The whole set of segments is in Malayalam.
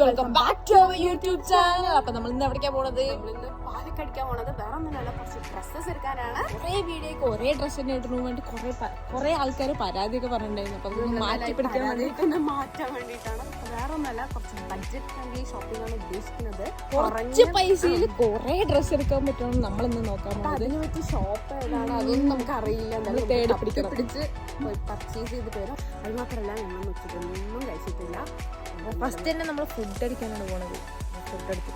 Welcome back to our YouTube channel അപ്പൊ നമ്മൾ ഇന്ന് എവിടേക്കാ പോണത്? നമ്മളിന്ന് പാലക്കടിക്കാൻ പോണത്. വേറെ ഒന്നുമല്ല കുറച്ച് ഡ്രസ്സസ് എടുക്കാനാണ്. കുറെ വീഡിയോക്ക് ഒരേ ഡ്രസ്സ് തന്നെ ഇടുന്നതിന് വേണ്ടി കുറെ കുറെ ആൾക്കാർ പരാതിയൊക്കെ പറഞ്ഞിട്ടുണ്ടായിരുന്നു. അപ്പൊ മാറ്റി പിടിക്കാൻ വേണ്ടി പരാതിയൊക്കെ മാറ്റാൻ വേണ്ടിയിട്ടാണ്. വേറെ ഒന്നല്ല കുറച്ച് ബഡ്ജറ്റ് ഫ്രണ്ട്ലി ഷോപ്പിംഗ് ആണ് ഉദ്ദേശിക്കുന്നത്. കുറച്ച് പൈസയിൽ കുറെ ഡ്രസ്സ് എടുക്കാൻ പറ്റുമെന്ന് നമ്മൾ ഇന്ന് നോക്കാൻ പോകുന്നത് അതിന് പറ്റിയ ഷോപ്പ് ഏതാണ്? അതൊന്നും നമുക്ക് അറിയില്ല നമ്മൾ തേടി പിടിക്കണം. പിടിച്ച് പോയി പർച്ചേസ് ചെയ്തിട്ട് വരും. അത് മാത്രമല്ല ഞങ്ങൾ ഉച്ചയ്ക്കൊന്നും കഴിച്ചിട്ടില്ല. ഫസ്റ്റ് തന്നെ നമ്മൾ ഫുഡ് അടിക്കാനാണ് പോണത്. ഫുഡ് എടുത്ത്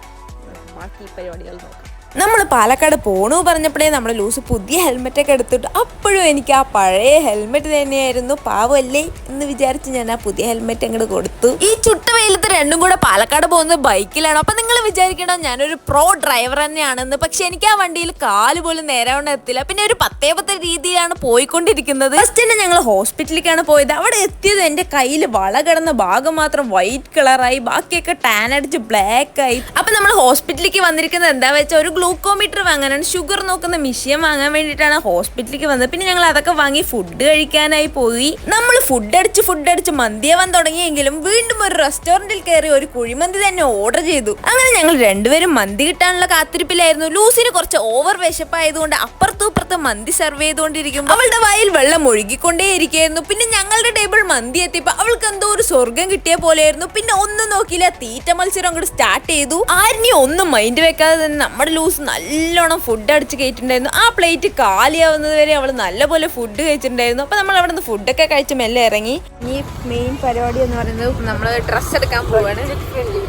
ബാക്കി പരിപാടികൾ നോക്കാം. നമ്മൾ പാലക്കാട് പോണു പറഞ്ഞപ്പോഴേ നമ്മൾ ലൂസ് പുതിയ ഹെൽമെറ്റൊക്കെ എടുത്തിട്ട് അപ്പോഴും എനിക്ക് ആ പഴയ ഹെൽമെറ്റ് തന്നെയായിരുന്നു പാവല്ലേ എന്ന് വിചാരിച്ച് ഞാൻ ആ പുതിയ ഹെൽമെറ്റ് അങ്ങോട്ട് കൊടുത്തു. ഈ ചുട്ട വെയിലത്ത് രണ്ടും കൂടെ പാലക്കാട് പോകുന്നത് ബൈക്കിലാണ്. അപ്പൊ നിങ്ങൾ വിചാരിക്കണം ഞാനൊരു പ്രോ ഡ്രൈവർ തന്നെയാണെന്ന്. പക്ഷെ എനിക്ക് ആ വണ്ടിയിൽ കാൽ പോലും നേരാവണ്ണം എത്തില്ല. പിന്നെ ഒരു പത്തേ പത്ത് രീതിയിലാണ് പോയിക്കൊണ്ടിരിക്കുന്നത്. ഫസ്റ്റ് തന്നെ ഞങ്ങൾ ഹോസ്പിറ്റലിലേക്കാണ് പോയത്. അവിടെ എത്തിയത് എന്റെ കയ്യിൽ വള കിടന്ന ഭാഗം മാത്രം വൈറ്റ് കളറായി ബാക്കിയൊക്കെ ടാൻ അടിച്ച് ബ്ലാക്ക് ആയി. അപ്പൊ നമ്മൾ ഹോസ്പിറ്റലിലേക്ക് വന്നിരിക്കുന്നത് എന്താ വെച്ചാൽ ഒരു ഗ്ലൂക്കോമീറ്റർ വാങ്ങാനാണ് ഷുഗർ നോക്കുന്ന മിഷ്യൻ വാങ്ങാൻ വേണ്ടിയിട്ടാണ് ഹോസ്പിറ്റലിലേക്ക് വന്നത്. പിന്നെ ഞങ്ങൾ അതൊക്കെ വാങ്ങി ഫുഡ് കഴിക്കാനായി പോയി. നമ്മൾ ഫുഡ് അടിച്ച് ഫുഡ് അടിച്ച് മന്തിയാവാൻ തുടങ്ങിയെങ്കിലും വീണ്ടും ഒരു റെസ്റ്റോറന്റിൽ കയറി ഒരു കുഴിമന്തി തന്നെ ഓർഡർ ചെയ്തു. അങ്ങനെ ഞങ്ങൾ രണ്ടുപേരും മന്തി കിട്ടാനുള്ള കാത്തിരിപ്പിലായിരുന്നു. ലൂസിന് കുറച്ച് ഓവർ വിശപ്പായതുകൊണ്ട് അപ്പുറത്തും ഇപ്പുറത്തും മന്തി സെർവ് ചെയ്തുകൊണ്ടിരിക്കുമ്പോൾ അവളുടെ വായിൽ വെള്ളം ഒഴുകിക്കൊണ്ടേ ഇരിക്കുകയായിരുന്നു പിന്നെ ഞങ്ങളുടെ ടേബിൾ മന്തി എത്തിയപ്പോ അവൾക്ക് എന്തോ ഒരു സ്വർഗം കിട്ടിയ പോലെയായിരുന്നു. പിന്നെ ഒന്നും നോക്കിയില്ല. തീറ്റ മത്സരം അങ്ങോട്ട് സ്റ്റാർട്ട് ചെയ്തു. ആരും ഒന്നും മൈൻഡ് വെക്കാതെ തന്നെ നമ്മുടെ ലൂസ് നല്ലോണം ഫുഡ് അടിച്ച് കയറ്റിണ്ടായിരുന്നു ആ പ്ലേറ്റ് കാലിയാവുന്നത് വരെ അവൾ നല്ലപോലെ ഫുഡ് കഴിച്ചിട്ടുണ്ടായിരുന്നു. അപ്പൊ നമ്മൾ അവിടെ നിന്ന് ഫുഡൊക്കെ കഴിച്ച് മെല്ലെ ഇറങ്ങി. ഈ മെയിൻ പരിപാടി എന്ന് പറയുന്നത് നമ്മൾ ഡ്രസ്സ് എടുക്കാൻ പോവാണ്.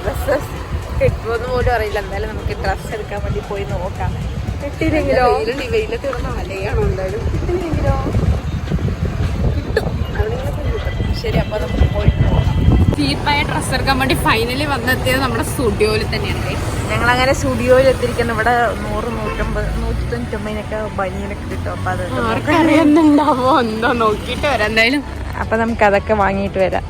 ഡ്രസ്സസ് കിട്ടുമെന്ന് പോലും അറിയില്ല. എന്തായാലും നമുക്ക് ഡ്രസ്സ് എടുക്കാൻ വേണ്ടി പോയി നോക്കാം. കിട്ടിയില്ലെങ്കിലോ? വെയിലത്ത് എന്തായാലും കിട്ടിയില്ലെങ്കിലോ? ശരി അപ്പൊ നമുക്ക് പോയി നോക്കാം. ചീപ്പായ ഡ്രസ്സ് എടുക്കാൻ വേണ്ടി ഫൈനലി വന്നെത്തിയത് നമ്മുടെ സ്റ്റുഡിയോയിൽ തന്നെയാണ് ഞങ്ങൾ അങ്ങനെ സ്റ്റുഡിയോയിൽ എത്തിയിരിക്കുന്നു. ഇവിടെ നൂറ് നൂറ്റമ്പത് നൂറ്റി തൊണ്ണൂറ്റൊമ്പതിനൊക്കെ ബനിയനൊക്കെ കിട്ടും അപ്പൊ അത് ആർക്കറിയുന്നുണ്ടാവോ? എന്തോ നോക്കിയിട്ട് വരാം. എന്തായാലും അപ്പൊ നമുക്ക് അതൊക്കെ വാങ്ങിയിട്ട് വരാം.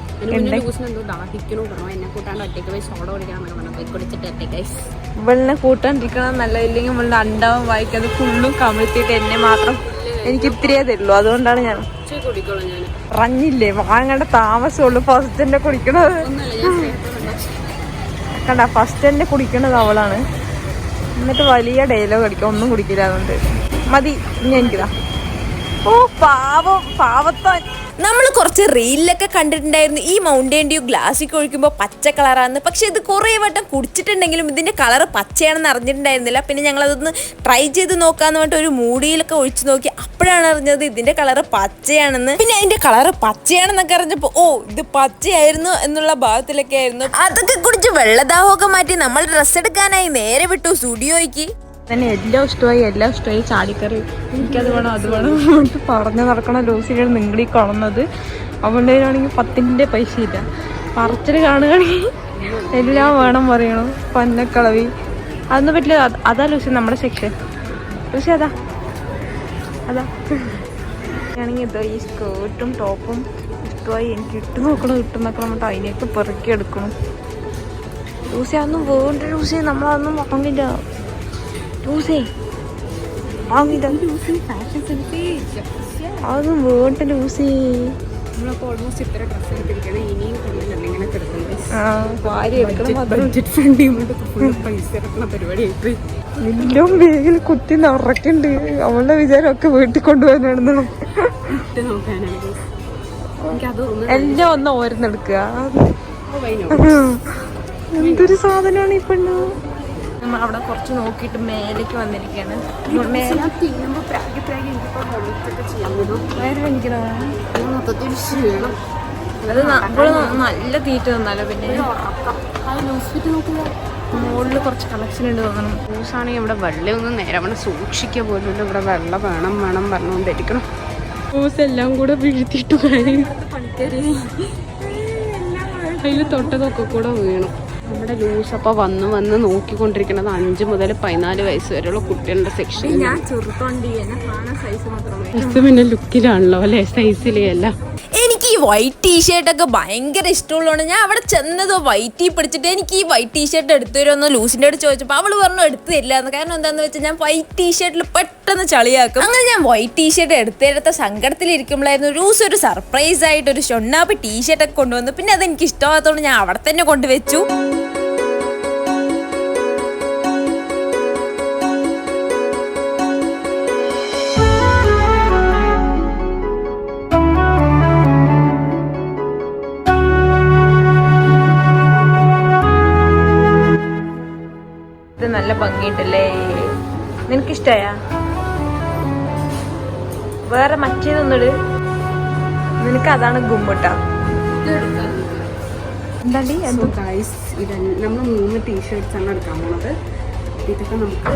ഇവളിനെ കൂട്ടാണ്ടിരിക്കണം നല്ല ഇല്ലെങ്കിൽ ഇവളുടെ അണ്ടാവും വായിക്കാതെ ഫുള്ളും കമിഴ്ത്തിയിട്ട് എന്നെ മാത്രം എനിക്ക് ഇത്തിരിയേ തരുള്ളൂ. അതുകൊണ്ടാണ് ഞാൻ കുടിക്കോളൂ ഞാൻ പറഞ്ഞില്ലേ വാങ്ങേണ്ട താമസമുള്ളൂ ഫസ്റ്റ് തന്നെ കുടിക്കണത്. കണ്ട ഫസ്റ്റ് തന്നെ കുടിക്കണത് അവളാണ്. എന്നിട്ട് വലിയ ഡയലോഗ് അടിക്കും ഒന്നും കുടിക്കില്ല അതുകൊണ്ട് മതി ഇനി എനിക്കിതാ. ഓ പാവം പാവത്താൻ നമ്മൾ കുറച്ച് റീലിലൊക്കെ കണ്ടിട്ടുണ്ടായിരുന്നു. ഈ മൗണ്ടൻ ഡ്യൂ ഗ്ലാസ്സിൽ ഒഴിക്കുമ്പോൾ പച്ച കളറാണ് പക്ഷേ ഇത് കുറേ വട്ടം കുടിച്ചിട്ടുണ്ടെങ്കിലും ഇതിന്റെ കളർ പച്ചയാണെന്ന് അറിഞ്ഞിട്ടുണ്ടായിരുന്നില്ല. പിന്നെ ഞങ്ങൾ അതൊന്ന് ട്രൈ ചെയ്ത് നോക്കാമെന്ന് പറഞ്ഞിട്ട് ഒരു മൂടിയിലൊക്കെ ഒഴിച്ച് നോക്കി. അപ്പോഴാണ് അറിഞ്ഞത് ഇതിന്റെ കളർ പച്ചയാണെന്ന്. പിന്നെ അതിന്റെ കളർ പച്ചയാണെന്നൊക്കെ അറിഞ്ഞപ്പോൾ ഓ ഇത് പച്ചയായിരുന്നു എന്നുള്ള ഭാഗത്തിലൊക്കെ ആയിരുന്നു. അതൊക്കെ കുടിച്ച് വെള്ളദാഹമൊക്കെ മാറ്റി നമ്മൾ ഡ്രസ്സ് എടുക്കാനായി നേരെ വിട്ടു സ്റ്റുഡിയോയ്ക്ക്. തന്നെ എല്ലാം ഇഷ്ടമായി എല്ലാം ഇഷ്ടമായി ചാടിക്കറി. എനിക്കത് വേണം അത് വേണം പറഞ്ഞു നടക്കണ ലൂസിനാണ് നിങ്ങളീ കാണുന്നത്. അവളുടെ കയ്യിലാണെങ്കിൽ പത്തിന്റെ പൈസ ഇല്ല പറച്ചിൽ കാണുകയാണെങ്കിൽ എല്ലാം വേണം പറയണം. പന്നക്കളവി. അതൊന്നും പറ്റില്ല. അതാ ലൂസി നമ്മുടെ സെക്ഷൻ ലൂസി അതാ. അതാ. ആണെങ്കിൽ ഇതോ ഈ സ്കേർട്ടും ടോപ്പും ഇഷ്ടമായി എനിക്ക് ഇട്ട് നോക്കണം ഇട്ട് നോക്കണം എന്നിട്ട് അതിനെയൊക്കെ പെറുക്കി എടുക്കണം. ലൂസി അതൊന്നും വേണ്ട ലൂസി. നമ്മളതൊന്നും വാങ്ങില്ല ലൂസേ വാങ്ങില്ല ഫാഷൻ സെൻസ് അതൊന്നും വേണ്ട ലൂസി ഓൾമോസ്റ്റ് ഇത്ര ഡ്രസ്സ് ഇനിയും ഇങ്ങനെ എല്ലാം കുത്തി നിറക്കുന്നുണ്ട് അവളുടെ വിചാരമൊക്കെ വീട്ടിൽ കൊണ്ടുപോകാനാണെന്ന് എല്ലാം ഒന്ന് ഓരോന്നെടുക്കുക. എന്തൊരു സാധനമാണ് ഈ പെണ്ണ്? നമ്മൾ അവിടെ കുറച്ച് നോക്കിയിട്ട് മേലേക്ക് വന്നിരിക്കുകയാണ്. ഞാൻ തിന്നുമ്പോൾ പ്രാഗി പ്രാഗി എനിക്കിപ്പോൾ വോമിറ്റൊക്കെ ചെയ്യാൻ പറ്റും. വേറെ എനിക്കണോ മൊത്തത്തിൽ ക്ഷീണം. അത് നല്ല തീറ്റ തന്നാലോ പിന്നെ? ഉറക്കം. ആ ഹോസ്പിറ്റൽ നോക്കുക മുകളിൽ കുറച്ച് കളക്ഷൻ ഉണ്ട് തോന്നണം ജ്യൂസാണെങ്കിൽ ഇവിടെ വെള്ളമൊന്നും നേരെ അവിടെ സൂക്ഷിക്കുക പോലും. ഇവിടെ വെള്ളം വേണം വേണം പറഞ്ഞുകൊണ്ടിരിക്കണം ജ്യൂസ് എല്ലാം കൂടെ വീഴ്ത്തിയിട്ട് അതിൽ തൊട്ടതൊക്കെ കൂടെ വീണു. നമ്മുടെ ലൂസ് അപ്പൊ വന്ന് വന്ന് നോക്കിക്കൊണ്ടിരിക്കുന്നത് അഞ്ച് മുതൽ പതിനാല് വയസ്സ് വരെയുള്ള കുട്ടികളുടെ സെക്ഷൻ ഞാൻ ചെറുത്തോണ്ടി പിന്നെ ലുക്കിലാണല്ലോ അല്ലെ? സൈസിലേ അല്ല എനിക്ക് ഈ വൈറ്റ് ടീഷർട്ട് ഒക്കെ ഭയങ്കര ഇഷ്ടമുള്ളതാണ് ഞാൻ അവിടെ ചെന്നത് വൈറ്റ് ടീ പിടിച്ചിട്ട് എനിക്ക് ഈ വൈറ്റ് ടീഷർട്ട് എടുത്തു തരുമെന്ന് ലൂസിന്റെ അടുത്ത് ചോദിച്ചപ്പോൾ അവൾ പറഞ്ഞു എടുത്തു തരില്ല എന്ന്. കാരണം എന്താണെന്ന് വെച്ചാൽ ഞാൻ വൈറ്റ് ടീഷർട്ടിൽ പെട്ടെന്ന് ചളിയാക്കും. അങ്ങനെ ഞാൻ വൈറ്റ് ടീഷർട്ട് എടുത്തെടുത്ത സങ്കടത്തിലിരിക്കുമ്പോഴായിരുന്നു ലൂസ് ഒരു സർപ്രൈസ് ആയിട്ട് ഒരു ഷൊണ്ണാപ്പ് ടീഷർട്ട് ഒക്കെ കൊണ്ടുവന്നു. പിന്നെ അത് എനിക്ക് ഇഷ്ടമാകത്തോണ്ട് ഞാൻ അവിടെ തന്നെ കൊണ്ടുവച്ചു. നല്ല ഭംഗിയുണ്ടല്ലേ? നിനക്കിഷ്ടായ? വേറെ മറ്റേതൊന്നിട് നിനക്ക് അതാണ് ഗുമ്മിട്ട എന്താണ്ടി നമ്മൾ മൂന്ന് ടീഷർട്ട്സ് ആണ് എടുക്കാൻ പോണത്. ഇതൊക്കെ നമുക്ക്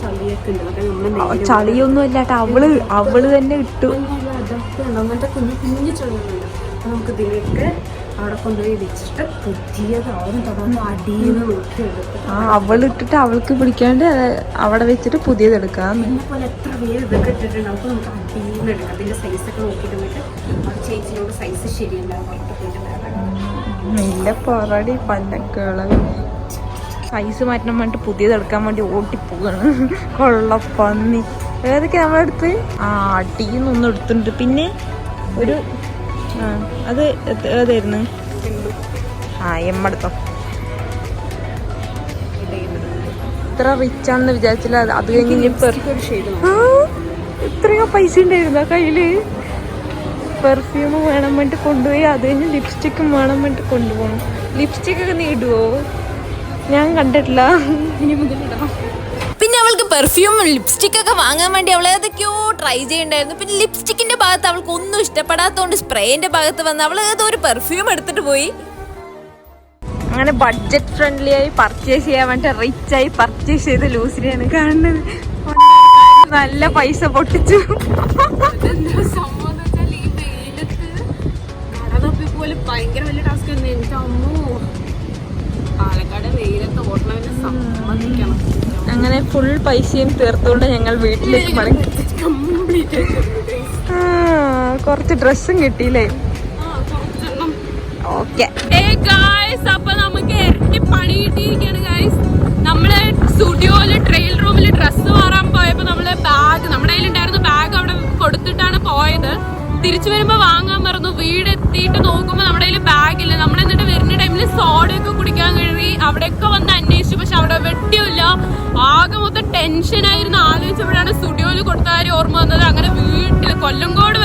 ചളിയൊക്കെ ഉണ്ട്. അതൊക്കെ നമ്മൾ ചളിയൊന്നും അല്ലാട്ട അവൾ അവൾ തന്നെ ഇട്ടു. അതൊക്കെ ഉണ്ട്. അങ്ങനത്തെ കുഞ്ഞു കുഞ്ഞു ചളികളുണ്ട് ഇല്ല നമുക്ക് ഇതിലേക്ക് അവിടെ കൊണ്ടുപോയി വെച്ചിട്ട് പുതിയത് അവരും തുടർന്ന് അടിയിൽ എടുക്കും ആ അവൾ ഇട്ടിട്ട് അവൾക്ക് പിടിക്കാണ്ട് അവിടെ വെച്ചിട്ട് പുതിയത് എടുക്കാം. പോലെ എത്ര പേര് ഇതൊക്കെ ഇട്ടിട്ടുണ്ട്. അപ്പോൾ നമുക്ക് അടിയിൽ നിന്ന് എടുക്കാം. അതിന്റെ സൈസൊക്കെ നോക്കിയിട്ട് പോയിട്ട് ആ ചേച്ചിയോട് സൈസ് ശരിയല്ല നല്ല പറടി പല്ലക്കുകൾ സൈസ് മാറ്റാൻ വേണ്ടി പുതിയത് എടുക്കാൻ വേണ്ടി ഓട്ടിപ്പോവാണ് കൊള്ളപ്പന്നി ഏതൊക്കെ നമ്മളെടുത്ത് ആ അടിയിൽ നിന്നൊന്നും എടുത്തിട്ടുണ്ട്. പിന്നെ ഒരു അത് ഏത്- ഏതായിരുന്നു? ആ എം എടുത്തോ ഇത്ര റിച്ച് ആണെന്ന് വിചാരിച്ചില്ല. അത് കഴിഞ്ഞ് ഇത്രയോ പൈസ ഉണ്ടായിരുന്നു കയ്യിൽ. പെർഫ്യൂം വേണം വേണ്ടി കൊണ്ടുപോയി. അത് കഴിഞ്ഞ് ലിപ്സ്റ്റിക്കും വേണം വേണ്ടി കൊണ്ടുപോകണം. ലിപ്സ്റ്റിക് ഒക്കെ നീ ഇടുവോ? ഞാൻ കണ്ടിട്ടില്ല. ഇനി മുതലിടണം പിന്നെ അവൾക്ക് പെർഫ്യൂം ലിപ്സ്റ്റിക് ഒക്കെ വാങ്ങാൻ വേണ്ടി അവളെ അതൊക്കെയോ ട്രൈ ചെയ്യണ്ടായിരുന്നു. പിന്നെ ലിപ്സ്റ്റിക്കിന്റെ ഭാഗത്ത് അവൾക്ക് ഒന്നും ഇഷ്ടപ്പെടാത്തതുകൊണ്ട് സ്പ്രേന്റെ ഭാഗത്ത് വന്ന് അവൾ ഏതോ ഒരു പെർഫ്യൂം എടുത്തിട്ട് പോയി. അങ്ങനെ ബഡ്ജറ്റ് ഫ്രണ്ട്ലി ആയി പർച്ചേസ് ചെയ്യാൻ വേണ്ടി റിച്ച് ആയി പർച്ചേസ് ചെയ്ത ലൂസിനെയാണ് കാണുന്നത്. നല്ല പൈസ പൊട്ടിച്ചു. ഭയങ്കര വലിയ ടാസ്ക് തന്നെ എനിക്ക് അമ്മോ. പാലക്കാട് വെയിലത്ത് ഓട്ടണവനെ സമ്മതിക്കണം അങ്ങനെ ഫുൾ പൈസയും തീർത്തുകൊണ്ട് ഞങ്ങൾ വീട്ടിലേക്ക് മടങ്ങി. കംപ്ലീറ്റ് കുറച്ച് ഡ്രസ്സും കിട്ടിയില്ലേ? ഓക്കെ. അപ്പൊ നമുക്ക് ഇരട്ടി പണി കിട്ടിയിരിക്കുകയാണ് ഗായ്സ് നമ്മൾ സ്റ്റുഡിയോയിൽ ട്രെയിൽ റൂമിൽ ഡ്രസ്സ് മാറാൻ പോയപ്പോ നമ്മൾ ബാഗ് നമ്മുടെ കയ്യിലുണ്ടായിരുന്ന ബാഗ് അവിടെ കൊടുത്തിട്ടാണ് പോയത്. തിരിച്ചു വരുമ്പോ വാങ്ങാൻ മറന്നു. വീട് എത്തിയിട്ട് നോക്കുമ്പോ നമ്മുടെ കയ്യിൽ ബാഗ് ഇല്ല. അവിടെയൊക്കെ വന്ന് അന്വേഷിച്ചു പക്ഷെ അവിടെ വെട്ടിയില്ല ആകെ മൊത്തം ടെൻഷനായിരുന്നു ആലോചിച്ചപ്പോഴാണ് സ്റ്റുഡിയോയിൽ കൊടുത്ത കാര്യം ഓർമ്മ വന്നത്. അങ്ങനെ വീട്ടിൽ കൊല്ലങ്കോട്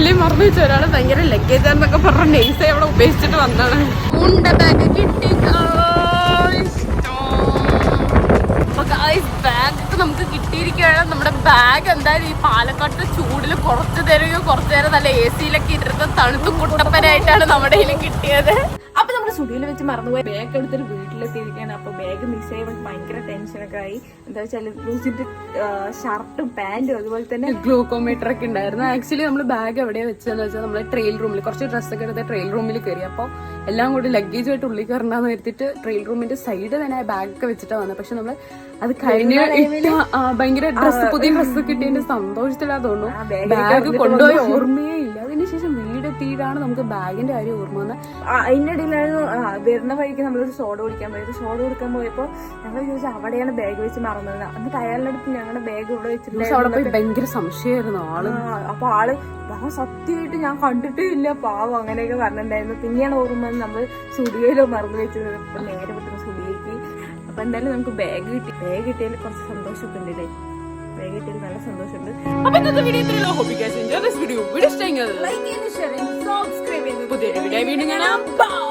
നിങ്ങളല്ലേ മറന്നു വെച്ച ഒരാൾ ഭയങ്കര ലഗേജ് ആണെന്നൊക്കെ പറഞ്ഞ നെയ്സ് അവിടെ ഉപേക്ഷിച്ചിട്ട് വന്നതാണ് ഉണ്ട ബാഗ് കിട്ടി ബാഗ് നമുക്ക് കിട്ടിയിരിക്കുകയാണ്. നമ്മുടെ ബാഗ് എന്തായാലും ഈ പാലക്കാട്ട് ചൂടിൽ കുറച്ചു നേരം കുറച്ചു നേരം നല്ല എ സിയിലൊക്കെ ഇരുന്ന് തണുത്ത് കുട്ടപ്പനായിട്ടാണ് നമ്മുടെ കയ്യിൽ കിട്ടിയത്. നമ്മുടെ സ്റ്റുഡിയോയിൽ വെച്ച് മറന്നുപോയി. ബാഗ് എടുത്തിട്ട് വീട്ടിലെത്തിയിരിക്കുകയാണ്. അപ്പോൾ ബാഗ് മിസ് ചെയ്യുമ്പോൾ ഭയങ്കര ടെൻഷനൊക്കെ ആയി. എന്താ വെച്ചാൽ ലൂസിന്റെ ഷർട്ടും പാന്റും അതുപോലെ തന്നെ ഗ്ലൂക്കോമീറ്റർ ഒക്കെ ഉണ്ടായിരുന്നു. ആക്ച്വലി നമ്മൾ ബാഗ് എവിടെയാ വെച്ചതെന്ന് വെച്ചാൽ നമ്മൾ ട്രെയിൽ റൂമിൽ കുറച്ച് ഡ്രസ്സൊക്കെ എടുത്ത് ട്രെയിൽ റൂമിൽ കയറി. അപ്പോൾ എല്ലാം കൂടി ലഗേജ് ആയിട്ട് ഉള്ളിൽ കയറണ്ടെന്ന് വരുത്തിട്ട് ട്രെയിൽ റൂമിന്റെ സൈഡ് തന്നെ ബാഗ് ഒക്കെ വെച്ചിട്ടാണ് വന്നത് പക്ഷെ നമ്മൾ അത് കഴിഞ്ഞ ഭയങ്കര ഡ്രസ്സ് പുതിയ ഡ്രസ്സ് കിട്ടിയതിന്റെ സന്തോഷത്തിലാ തോന്നുന്നു. ബാഗ് കൊണ്ടുപോയി ഓർമ്മയേ ഇല്ല. അതിനുശേഷം വീടെത്തിയിട്ടാണ് നമുക്ക് ബാഗിന്റെ കാര്യം ഓർമ്മ വന്നത്. ആ, അതിന്റെ ഇടയിലായിരുന്നു ആ, വരുന്ന വഴിക്ക് നമ്മളൊരു സോഡ കുടിക്കാൻ പോയത്. സോഡ കൊടുക്കാൻ പോയപ്പോ ഞങ്ങൾ ചോദിച്ചു അവിടെയാണ് ബാഗ് വെച്ച് മറന്നത്? എന്നിട്ട് അയാളുടെ അടുത്ത് ഞങ്ങളുടെ ബാഗ് ഇവിടെ പോയി ഭയങ്കര സംശയമായിരുന്നു ആൾ. ആ, അപ്പൊ ആൾ ഞാൻ സത്യമായിട്ട് ഞാൻ കണ്ടിട്ടേ ഇല്ല പാവം അങ്ങനെയൊക്കെ പറഞ്ഞിട്ടുണ്ടായിരുന്നു. പിന്നെയാണ് ഓർമ്മ നമ്മൾ സ്റ്റുഡിയോയിലോ മറന്നു വെച്ചത്. നേരെ പെട്ടെന്ന് സ്റ്റുഡിയോക്ക് അപ്പൊ എന്തായാലും നമുക്ക് ബാഗ് കിട്ടി. ബാഗ് കിട്ടിയതിൽ കുറച്ച് സന്തോഷമൊക്കെ ഉണ്ട് അല്ലേ ബാഗ് കിട്ടിയതിൽ നല്ല സന്തോഷമുണ്ട്. അപ്പൊ ഇന്നത്തെ വീഡിയോ ഇത്രയുള്ള ദിസ് വീഡിയോ വീഡിയോ ഇഷ്ടമെങ്കിൽ ലൈക്ക് ചെയ്യുക ഷെയർ ചെയ്യുക സബ്സ്ക്രൈബ് ചെയ്യുക പുതിയ വീഡിയോ വീണ്ടും കാണാം. ബൈ